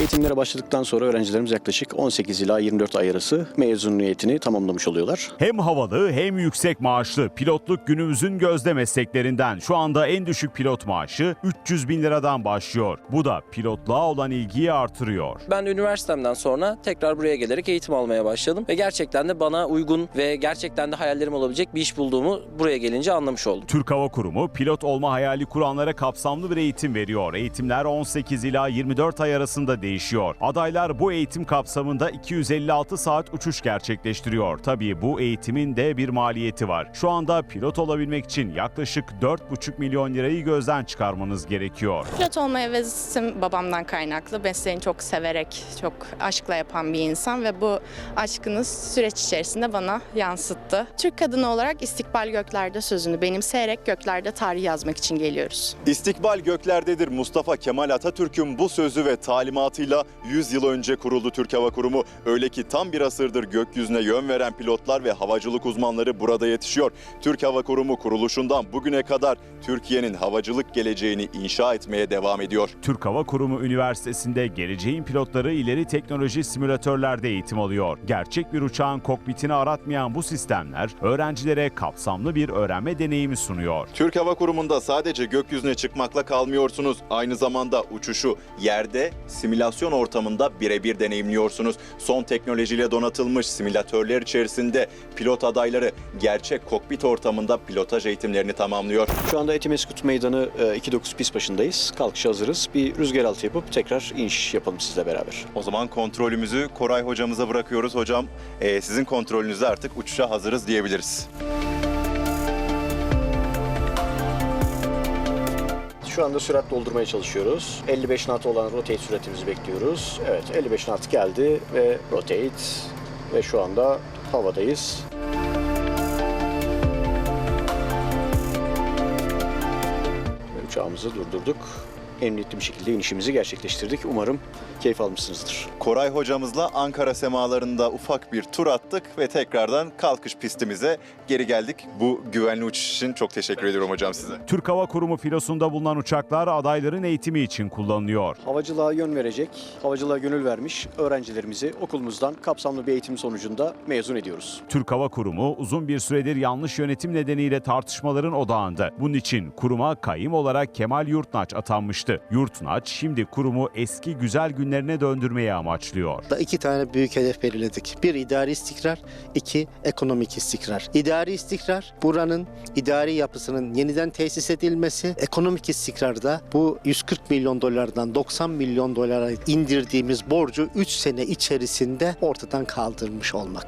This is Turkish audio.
Eğitimlere başladıktan sonra öğrencilerimiz yaklaşık 18 ila 24 ay arası mezuniyetini tamamlamış oluyorlar. Hem havalı hem yüksek maaşlı pilotluk günümüzün gözde mesleklerinden. Şu anda en düşük pilot maaşı 300 bin liradan başlıyor. Bu da pilotluğa olan ilgiyi artırıyor. Ben de üniversitemden sonra tekrar buraya gelerek eğitim almaya başladım. Ve gerçekten de bana uygun ve gerçekten de hayallerim olabilecek bir iş bulduğumu buraya gelince anlamış oldum. Türk Hava Kurumu pilot olma hayali kuranlara kapsamlı bir eğitim veriyor. Eğitimler 18 ila 24 ay arasında değişiyor. Adaylar bu eğitim kapsamında 256 saat uçuş gerçekleştiriyor. Tabii bu eğitimin de bir maliyeti var. Şu anda pilot olabilmek için yaklaşık 4,5 milyon lirayı gözden çıkarmanız gerekiyor. Pilot olma hevesim babamdan kaynaklı. Mesleğini çok severek, çok aşkla yapan bir insan ve bu aşkını süreç içerisinde bana yansıttı. Türk kadını olarak istikbal göklerde sözünü benimseyerek göklerde tarih yazmak için geliyoruz. İstikbal göklerdedir Mustafa Kemal Atatürk'ün bu sözü ve talimatıyla 100 yıl önce kuruldu Türk Hava Kurumu. Öyle ki tam bir asırdır gökyüzüne yön veren pilotlar ve havacılık uzmanları burada yetişiyor. Türk Hava Kurumu kuruluşundan bugüne kadar Türkiye'nin havacılık geleceğini inşa etmeye devam ediyor. Türk Hava Kurumu Üniversitesi'nde geleceğin pilotları ileri teknoloji simülatörlerde eğitim alıyor. Gerçek bir uçağın kokpitini aratmayan bu sistemler öğrencilere kapsamlı bir öğrenme deneyimi sunuyor. Türk Hava Kurumu'nda sadece gökyüzüne çıkmakla kalmıyorsunuz. Aynı zamanda uçuşu yerde, simülasyon ortamında birebir deneyimliyorsunuz. Son teknolojiyle donatılmış simülatörler içerisinde pilot adayları gerçek kokpit ortamında pilotaj eğitimlerini tamamlıyor. Şu anda Etimeskut Meydanı e, 29 pist başındayız. Kalkışa hazırız. Bir rüzgar altı yapıp tekrar iniş yapalım sizle beraber. O zaman kontrolümüzü Koray hocamıza bırakıyoruz. Hocam e, sizin kontrolünüzde artık uçuşa hazırız diyebiliriz. Şu anda sürat doldurmaya çalışıyoruz. 55 knot olan rotate süratimizi bekliyoruz. Evet 55 knot geldi ve rotate ve şu anda havadayız. Uçağımızı durdurduk. Emniyetli bir şekilde inişimizi gerçekleştirdik. Umarım keyif almışsınızdır. Koray hocamızla Ankara semalarında ufak bir tur attık ve tekrardan kalkış pistimize geri geldik. Bu güvenli uçuş için çok teşekkür ediyorum hocam size. Türk Hava Kurumu filosunda bulunan uçaklar adayların eğitimi için kullanılıyor. Havacılığa yön verecek, havacılığa gönül vermiş öğrencilerimizi okulumuzdan kapsamlı bir eğitim sonucunda mezun ediyoruz. Türk Hava Kurumu uzun bir süredir yanlış yönetim nedeniyle tartışmaların odağında. Bunun için kuruma kayım olarak Kemal Yurtnaç atanmıştı. Yurtnaç şimdi kurumu eski güzel günlerine döndürmeyi amaçlıyor. İki tane büyük hedef belirledik. Bir idari istikrar, iki ekonomik istikrar. İdari istikrar buranın idari yapısının yeniden tesis edilmesi, ekonomik istikrarda bu 140 milyon dolardan 90 milyon dolara indirdiğimiz borcu 3 sene içerisinde ortadan kaldırmış olmak.